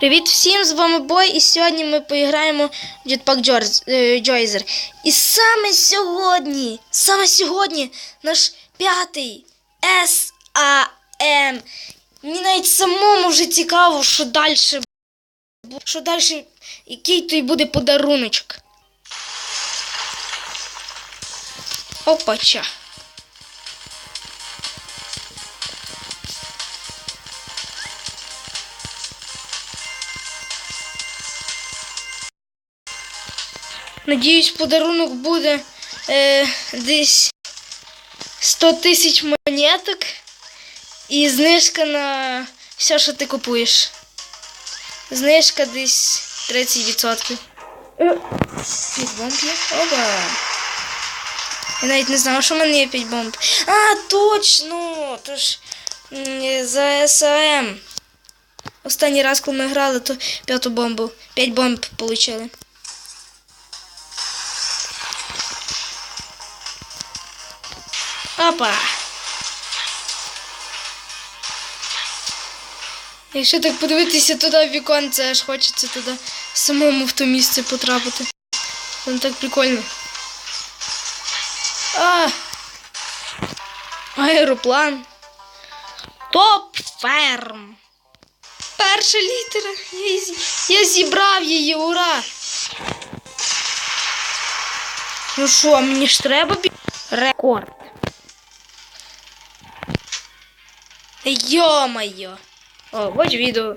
Привіт всім, з вами Бой, і сьогодні ми поіграємо в Jetpack е, Джойзер. І саме сьогодні, саме сьогодні наш п'ятий САМ. Мені навіть самому вже цікаво, що далі що далі, який той буде подаруночок. Опача. Надіюсь, подарунок буде е, десь 100 тисяч монеток і знижка на все, що ти купуєш. Знижка десь 30%. Е, П'ять бомб є? Оба. Я навіть не знала, що в мене є 5 бомб. А, точно! Тож за САМ. Останній раз, коли ми грали, то п'яту бомбу. 5 бомб отримали. Опа. Якщо так подивитися туди в віконце, аж хочеться туди самому в то місце потрапити. Там так прикольно. А! Аероплан. Топ ферм. Перша літера. Я зібрав її, ура! Ну що, мені ж треба бі... рекорд. Йо-моє. О, ось відео.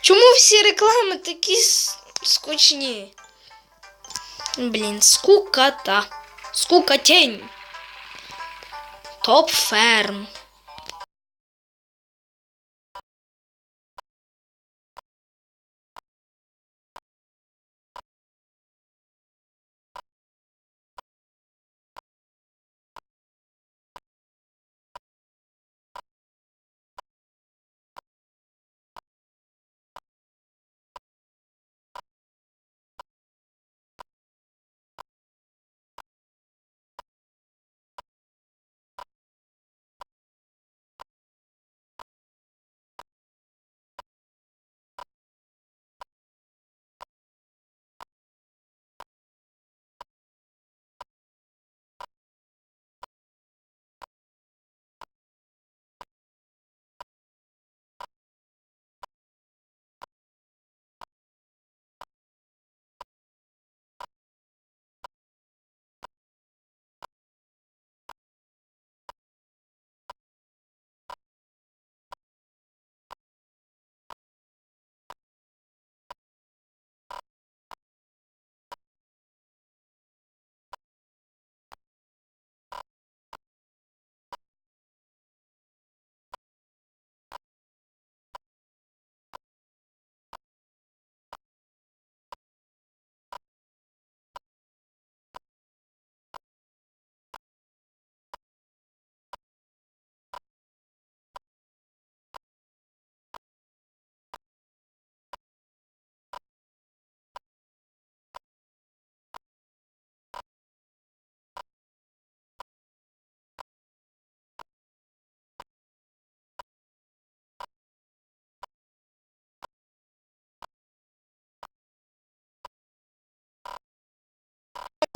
Чому всі реклами такі скучні? Блін, скукота. Скукотень. Топ ферм.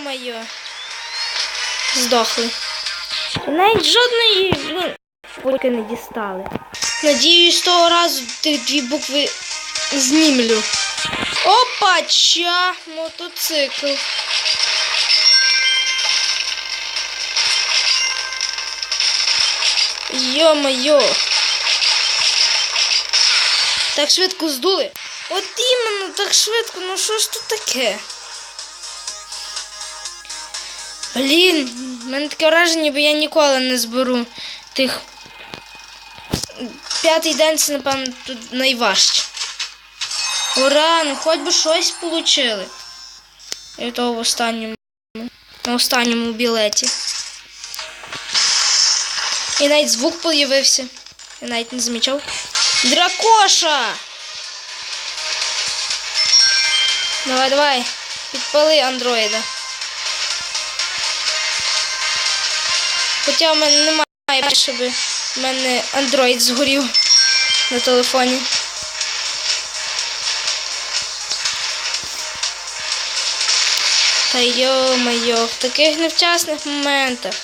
Моє. Здохли. Навіть жодної, блін, поки не дістали. Надіюсь, того разу тих дві букви знімлю. Опача! Мотоцикл. Йо-моє. Так швидко здули. От іменно так швидко, ну що ж тут таке? Блін, в мене таке враження, бо я ніколи не зберу тих. П'ятий день це, напевно, тут найважче. Ура, ну хоч би щось получили. І то в останньому. На останньому білеті. І навіть звук появився. Я навіть не замічав. Дракоша! Давай, давай. Підпали андроїда. Хоча в мене немає, щоб в мене Android згорів на телефоні. Та йо-майо, в таких невчасних моментах.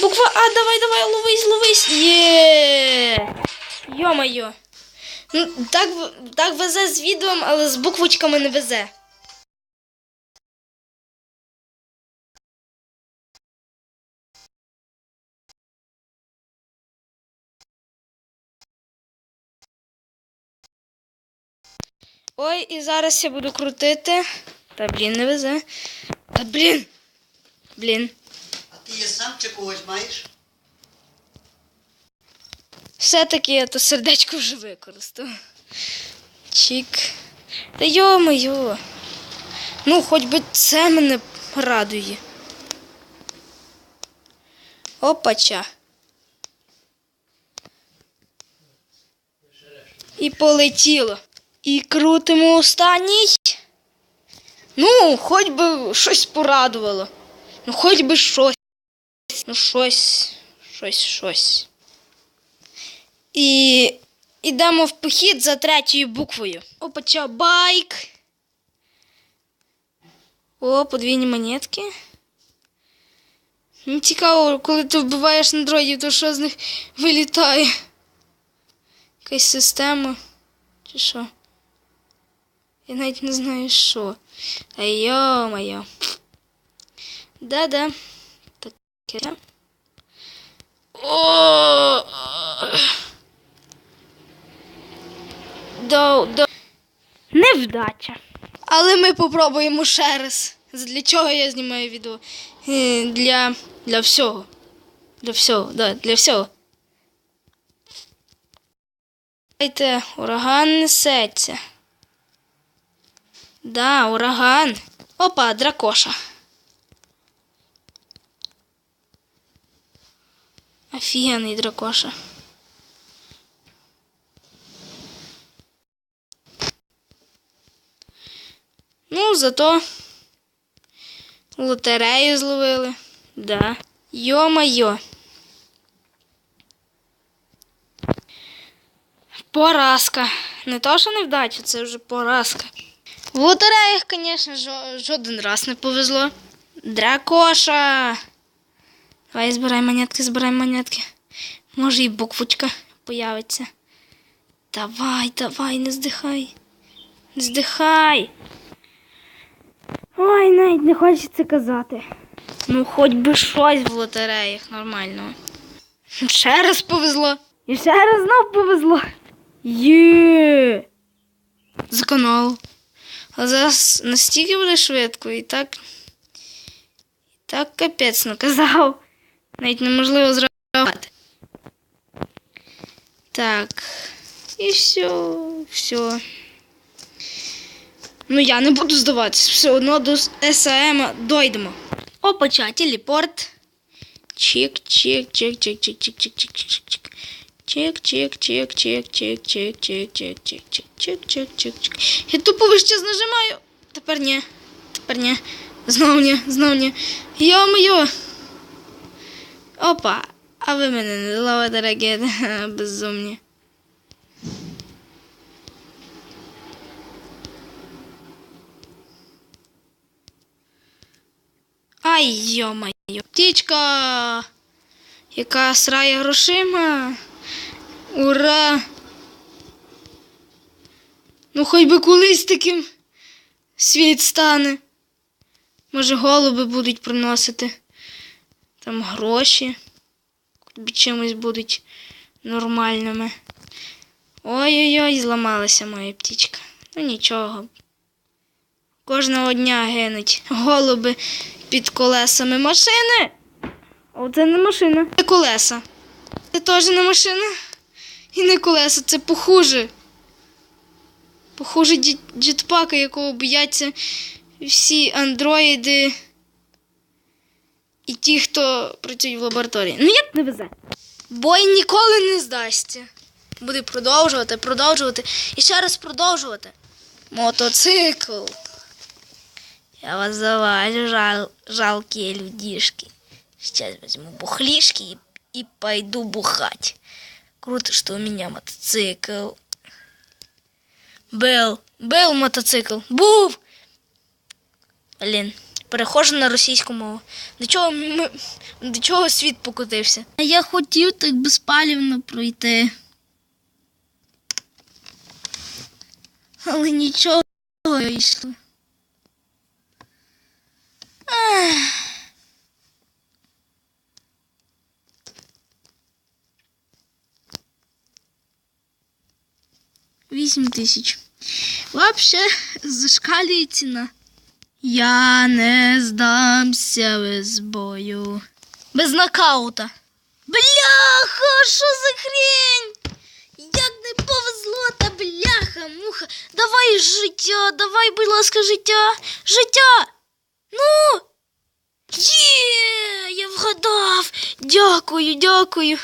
Буква А, давай, давай, ловись, ловись. Є. Йо-майо. Ну, так, так везе з відео, але з буквочками не везе. Ой, і зараз я буду крутити. Та блін, не везе. Та блін. Блін. А ти є сам чи когось маєш? Все-таки я то сердечко вже використав. Чік. Та йо-моє. Ну, хоч би це мене радує. Опача. І полетіло. І крутимо останній. Ну, хоч би щось порадувало. Ну, хоч би щось. Ну, щось, щось, щось. І йдемо в похід за третьою буквою. Опача, байк. О, подвійні монетки. Мені цікаво, коли ти вбиваєш андроїдів, то що з них вилітає? Якась система. Чи що? Я навіть не знаю що. Та йо-моє. Да-да. Таке. О! До, до... Невдача. Але ми попробуємо ще раз. Для чого я знімаю відео? Е, Для, для всього. Для всього, да, для всього. Дайте, ураган несеться. Да, ураган. Опа, дракоша. Офігенний дракоша. Ну, зато лотерею зловили. Да. Йо-майо. Поразка. Не то, що невдача, це вже поразка. В лотереях, звісно, жоден раз не повезло. Дракоша. Давай збирай монетки, збирай монетки. Може і буквочка появиться. Давай, давай, не здихай. Не здихай. Ой, навіть не хочеться казати. Ну, хоч би щось в лотереях нормального. Ще раз повезло. І ще раз знов повезло. Є. З каналу. А зараз настільки буде швидко і так. І так капець наказав. Навіть неможливо зреагувати. Так. І все, все. Ну я не буду здаватися. Все одно до САМ дойдемо. Опача, телепорт. Чик, чик, чик, чик, чик, чик, чик, чик, чик, чик. Чик, чик, чик, чик. Я тупо час нажимаю. Тепер ні. Тепер ні. Знов ні, знов ні. Йо-моє. Опа. А ви мене не ловите ракети. Безумні. Ай, йо-моє. Птічка, яка срає грошима. Ура! Ну, хоч би колись таким світ стане. Може, голуби будуть приносити там гроші. Хоч чимось будуть нормальними. Ой-ой-ой, зламалася моя птічка. Ну нічого. Кожного дня гинуть голуби під колесами машини. О, це не машина. Це колеса. Це теж не машина. І не колеса, це похуже. Похоже дід- джетпака, якого бояться всі андроїди і ті, хто працюють в лабораторії. Ну як не везе. Бой ніколи не здасться. Буде продовжувати, продовжувати і ще раз продовжувати. Мотоцикл. Я вас завалю, жал, жалкие людишки. Сейчас возьму бухлишки и, и пойду бухать. Круто, что у меня мотоцикл. Был, был мотоцикл. Був! Блін, перехожу на російську мову. До чого, ми, до чого світ покотився? А я хотів так безпалівно пройти. Але нічого не вийшло. Ах. Вісім тисяч. Вообще зашкалює ціна. Я не здамся без бою. Без нокаута. Бляха, що за хрень? Як не повезло та бляха, муха. Давай життя, давай, будь ласка, життя. Життя. Ну. Є, я вгадав. Дякую, дякую.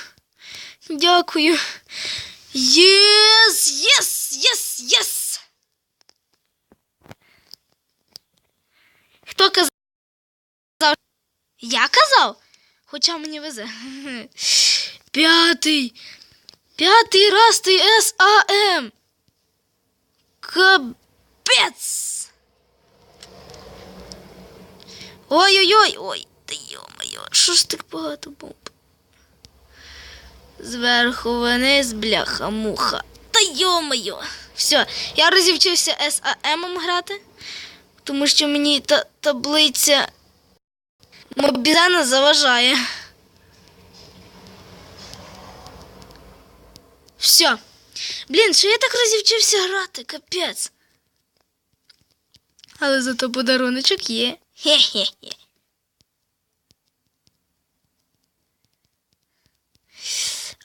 Дякую. Єс, єс, єс, єс. Хто казав? Я казав? Хоча мені везе. П'ятий. П'ятий раз ти САМ. Капець. Ой-ой-ой, ой, та йо-моє, що ж так багато бомб? Зверху вниз, бляха, Йо-моє. Все, я розівчився САМом грати, тому що мені та таблиця Мобізана заважає. Все. Блін, що я так розівчився грати, капець. Але зато подаруночок є. Хе-хе-хе.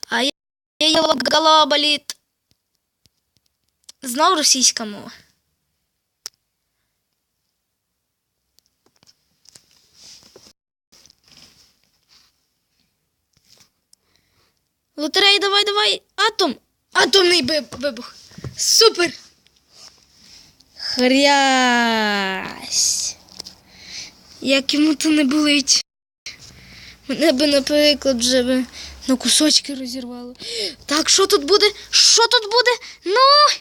А я, я голова болить. Знов російська мова. Лотерей, давай, давай. Атом. Атомний вибух. Супер. Хрясь. Як йому то не болить. Мене би, наприклад, вже би на кусочки розірвало. Так, що тут буде? Що тут буде? Ну.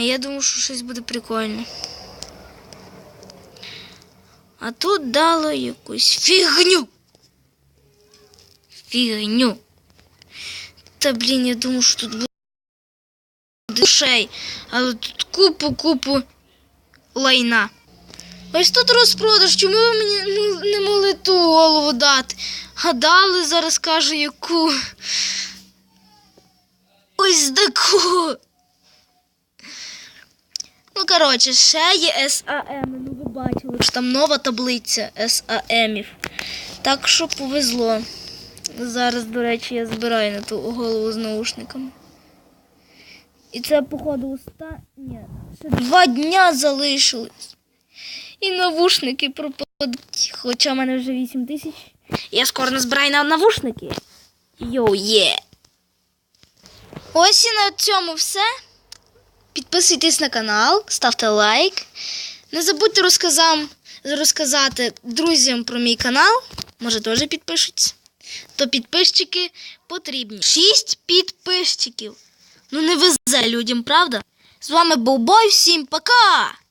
Я думаю, що щось буде прикольне. А тут дало якусь фігню. Фігню. Та блін, я думаю, що тут буде душей, але тут купу-купу лайна. Ось тут розпродаж, чому ви мені не могли ту голову дати? Гадали, зараз кажу, яку. Ось таку. Ну, коротше, ще є САМ. Ну, ви бачили, що там нова таблиця САМів. Так що повезло. Зараз, до речі, я збираю на ту голову з наушниками. І це, походу, останнє. Ще два дня залишилось. І навушники пропадуть. Хоча в мене вже 8 тисяч. Я скоро назбираю на навушники. Йоу, є. Ось і на цьому все. Підписуйтесь на канал, ставте лайк. Не забудьте розказам, розказати друзям про мій канал. Може, теж підпишуться. То підписчики потрібні. Шість підписчиків. Ну не везе людям, правда? З вами був Бой, всім пока!